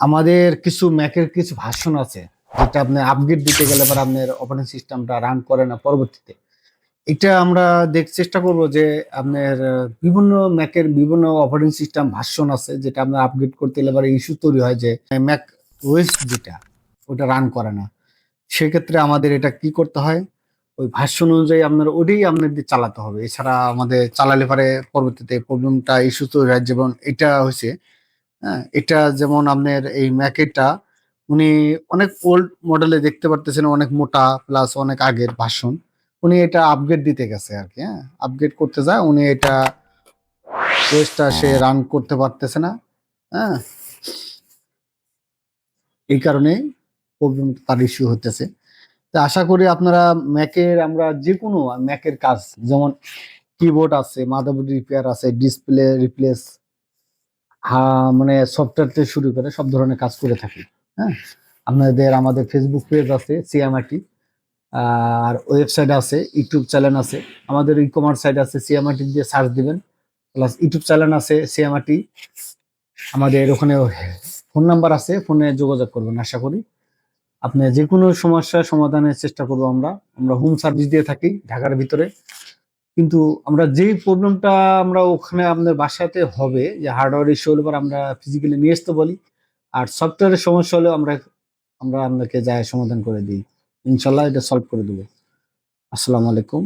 আমাদের কিছু ম্যাকের কিছু ভাষণ আছে, যেটা আপনি আপগ্রেড দিতে গেলে পর আপনার অপারেটিং সিস্টেমটা রান করে না পরবর্তীতে। এটা আমরা দেখ, চেষ্টা করব যে আপনার বিভিন্ন ম্যাকের বিভিন্ন অপারেটিং সিস্টেম ভার্সন আছে, যেটা আপনার আপগ্রেড করতে গেলে পরে ইস্যু তৈরি হয় যে ম্যাক ওয়েস্ট যেটা, ওটা রান করে না। সেক্ষেত্রে আমাদের এটা কি করতে হয়? ওই ভার্সন অনুযায়ী আপনার ওটাই আপনাদের চালাতে হবে। এছাড়া আমাদের চালালে পরে পরবর্তীতে প্রবলেমটা ইস্যু তৈরি হয়, যেমন এটা হয়েছে হ্যাঁ এটা যেমন আপনার এই ম্যাকেটটা, উনি অনেক ওল্ড মডেলে দেখতে পারতেছেন, অনেক মোটা প্লাস অনেক আগের ভাষণ উনি এটা আপগ্রেড দিতে গেছে আর কি হ্যাঁ। আপগ্রেড করতে যায়, উনি এটা ওয়েসটা সে রান করতে পারতেছে না হ্যাঁ। এই কারণে প্রবলেম তার ইস্যু হতেছে তো আশা করি আপনারা ম্যাকের, আমরা যে কোনো ম্যাকের কাজ, যেমন কিবোর্ড আছে মাদারবোর্ড রিপেয়ার আছে ডিসপ্লে রিপ্লেস হ্যাঁ মানে সফটওয়্যার থেকে শুরু করে সব ধরনের কাজ করে থাকি হ্যাঁ? আপনাদের আমাদের ফেসবুক পেজ আছে সিএমআইটি আর ওয়েবসাইট আছে ইউটিউব চ্যানেল আছে, আমাদের ই কমার্স সাইট আছে সিএমআইটি দিয়ে সার্চ দিবেন প্লাস ইউটিউব চ্যানেল আছে সিএমআইটি আমাদের ওখানে ফোন নাম্বার আছে ফোনে যোগাযোগ করবেন, আশা করি। আপনি যে কোনো সমস্যার সমাধানের চেষ্টা করব আমরা আমরা হোম সার্ভিস দিয়ে থাকি, ঢাকার ভিতরে। কিন্তু আমরা যেই প্রবলেমটা আমরা ওখানে আপনার বাসাতে হবে, যে হার্ডওয়্যার ইস্যু হলে পর আমরা ফিজিক্যালি নিয়ে আসতে বলি, আর সফটওয়্যারের সমস্যা হলেও আমরা আমরা আপনাকে যায় সমাধান করে দিই। ইনশাল্লাহ এটা সলভ করে দেবো। আসসালামু আলাইকুম।